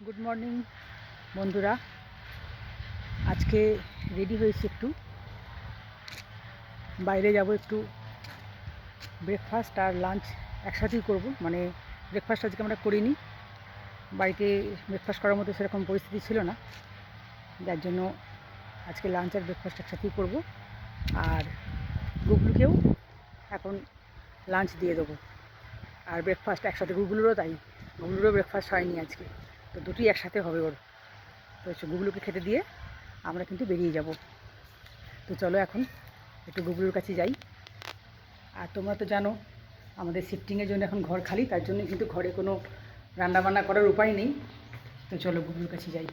Good morning বন্ধুরা। আজকে ready হয়েছে একটু। বাইরে যাব একটু ব্রেকফাস্ট আর লাঞ্চ একসাথেই করব। মানে ব্রেকফাস্ট আজকে আমরা করিনি। বাড়িতে ব্রেকফাস্ট করার মতো সেরকম পরিস্থিতি ছিল না। যার জন্য আজকে লাঞ্চ আর ব্রেকফাস্ট একসাথেই করব। আর গুগলুকেও এখন লাঞ্চ দিয়ে দেবো। আর ব্রেকফাস্ট একসাথে, গুগলুরও তাই। গুগলুরও ব্রেকফাস্ট হয়নি আজকে। তো দুটি একসাথে হবে ওর। তো গুগলুকে খেতে দিয়ে আমরা কিন্তু বেরিয়ে যাব। তো চলো এখন একটু গুগলুর কাছে যাই। আর তোমরা তো জানো, আমাদের শিফটিংয়ের জন্য এখন ঘর খালি, তার জন্য কিন্তু ঘরে কোনো রান্নাবান্না করার উপায় নেই। তো চলো গুগলুর কাছে যাই।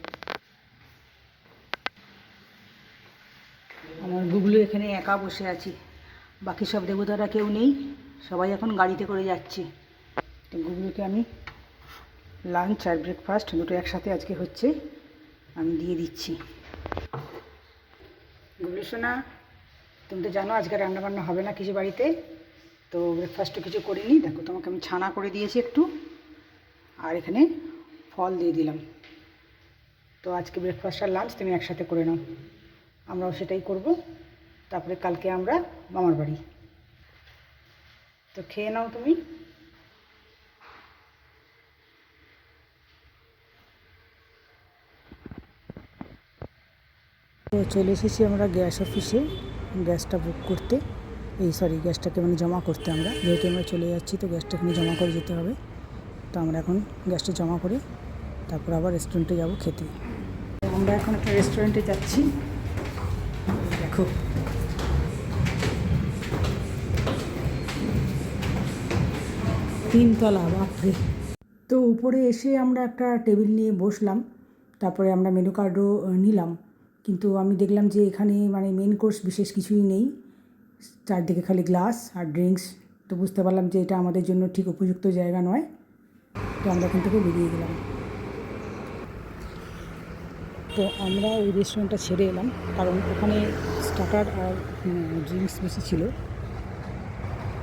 আমার গুগলু এখানে একা বসে আছি। বাকি সব দেবতারা কেউ নেই, সবাই এখন গাড়িতে করে যাচ্ছে। তো গুগলুকে আমি লাঞ্চ আর ব্রেকফাস্ট দুটো একসাথে আজকে হচ্ছে, আমি দিয়ে দিচ্ছি। সোনা, তুমি তো জানো আজকে রান্নাবান্না হবে না কিছু বাড়িতে, তো ব্রেকফাস্টও কিছু করিনি। দেখো, তোমাকে আমি ছানা করে দিয়েছি একটু, আর এখানে ফল দিয়ে দিলাম। তো আজকে ব্রেকফাস্ট আর লাঞ্চ তুমি একসাথে করে নাও। আমরাও সেটাই করব। তারপরে কালকে আমরা মামার বাড়ি। তো খেয়ে নাও তুমি। তো চলে এসেছি আমরা গ্যাস অফিসে, গ্যাসটা বুক করতে। এই সরি গ্যাসটাকে মানে জমা করতে আমরা। যেহেতু আমরা চলে যাচ্ছি, তো গ্যাসটা এখানে জমা করে যেতে হবে। তো আমরা এখন গ্যাসটা জমা করে তারপর আবার রেস্টুরেন্টে যাব খেতে। আমরা এখন একটা রেস্টুরেন্টে যাচ্ছি। দেখো। তিনতলা, বাপরে। তো উপরে এসে আমরা একটা টেবিল নিয়ে বসলাম। তারপরে আমরা মেনু কার্ডও নিলাম। কিন্তু আমি দেখলাম যে এখানে মানে মেন কোর্স বিশেষ কিছুই নেই। চারদিকে খালি গ্লাস আর ড্রিঙ্কস তো বুঝতে পারলাম যে এটা আমাদের জন্য ঠিক উপযুক্ত জায়গা নয়। তো আমরা এখান থেকে বেরিয়ে গেলাম। তো আমরা ওই রেস্টুরেন্টটা ছেড়ে এলাম। কারণ ওখানে স্টার্টার আর ড্রিঙ্কস বেশি ছিল।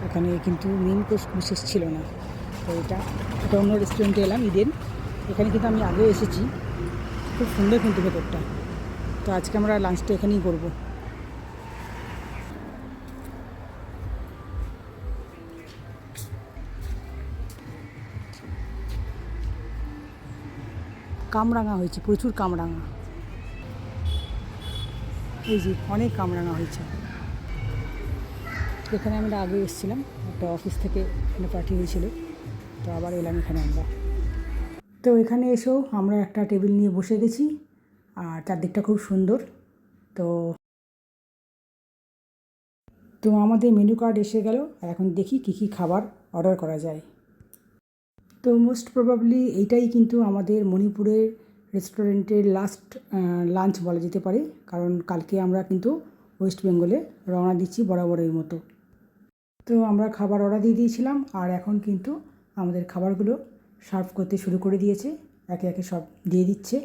ওখানে কিন্তু মেন কোর্স বিশেষ ছিল না। তো এটা এটা অন্য রেস্টুরেন্টে এলাম ইডেন এখানে কিন্তু আমি আগেও এসেছি। খুব সুন্দর কিন্তু ভেতরটা। তো আজকে আমরা লাঞ্চটা এখানেই করব। কামরাঙা হয়েছে, প্রচুর কামরাঙা। এই যে অনেক কামরাঙা হয়েছে। এখানে আমরা আগে এসেছিলাম, একটা অফিস থেকে এখানে পার্টি হয়েছিল তো আবার এলাম এখানে আমরা। তো এখানে এসেও আমরা একটা টেবিল নিয়ে বসে গেছি। আর চারদিকটা খুব সুন্দর। তো তো আমাদের মেনু কার্ড এসে গেল। এখন দেখি কী কী খাবার অর্ডার করা যায়। তো মোস্ট প্রবাবলি এইটাই কিন্তু আমাদের মণিপুরের রেস্টুরেন্টের লাস্ট লাঞ্চ বলা যেতে পারে। কারণ কালকে আমরা কিন্তু ওয়েস্ট বেঙ্গলে রওনা দিচ্ছি বরাবরের মতো। তো আমরা খাবার অর্ডার দিয়ে দিয়েছিলাম। আর এখন কিন্তু আমাদের খাবারগুলো সার্ভ করতে শুরু করে দিয়েছে। একে একে সব দিয়ে দিচ্ছে।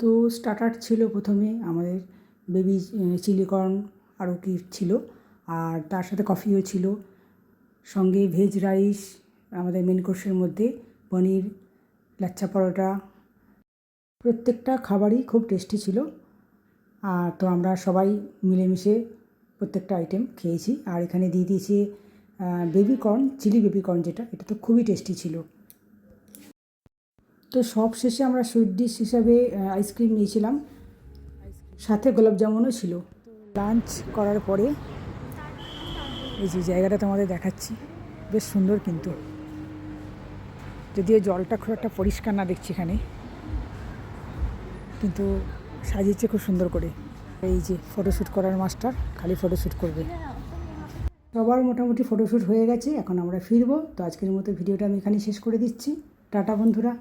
তো স্টার্টার ছিল প্রথমে আমাদের বেবি চিলি কর্ন আরও কি ছিল। আর তার সাথে কফিও ছিল। সঙ্গে ভেজ রাইস আমাদের মেন কোর্সের মধ্যে পনির, লাচ্ছা পরোটা। প্রত্যেকটা খাবারই খুব টেস্টি ছিল। আর তো আমরা সবাই মিলেমিশে প্রত্যেকটা আইটেম খেয়েছি। আর এখানে দিয়ে দিয়েছি baby corn chilli baby corn যেটা, এটা তো খুবই টেস্টি ছিল। তো সব শেষে আমরা সুইট ডিশ হিসাবে আইসক্রিম নিয়েছিলাম। সাথে গোলাপ জামুনও ছিল। লাঞ্চ করার পরে এই যে জায়গাটা তোমাদের দেখাচ্ছি, বেশ সুন্দর কিন্তু। যদিও জলটা খুব একটা পরিষ্কার না দেখছি এখানে, কিন্তু সাজিয়েছে খুব সুন্দর করে। এই যে ফটোশ্যুট করার মাস্টার খালি ফটোশ্যুট করবে। সবার মোটামুটি ফটোশ্যুট হয়ে গেছে, এখন আমরা ফিরবো। তো আজকের মতো ভিডিওটা আমি এখানে শেষ করে দিচ্ছি। টাটা বন্ধুরা।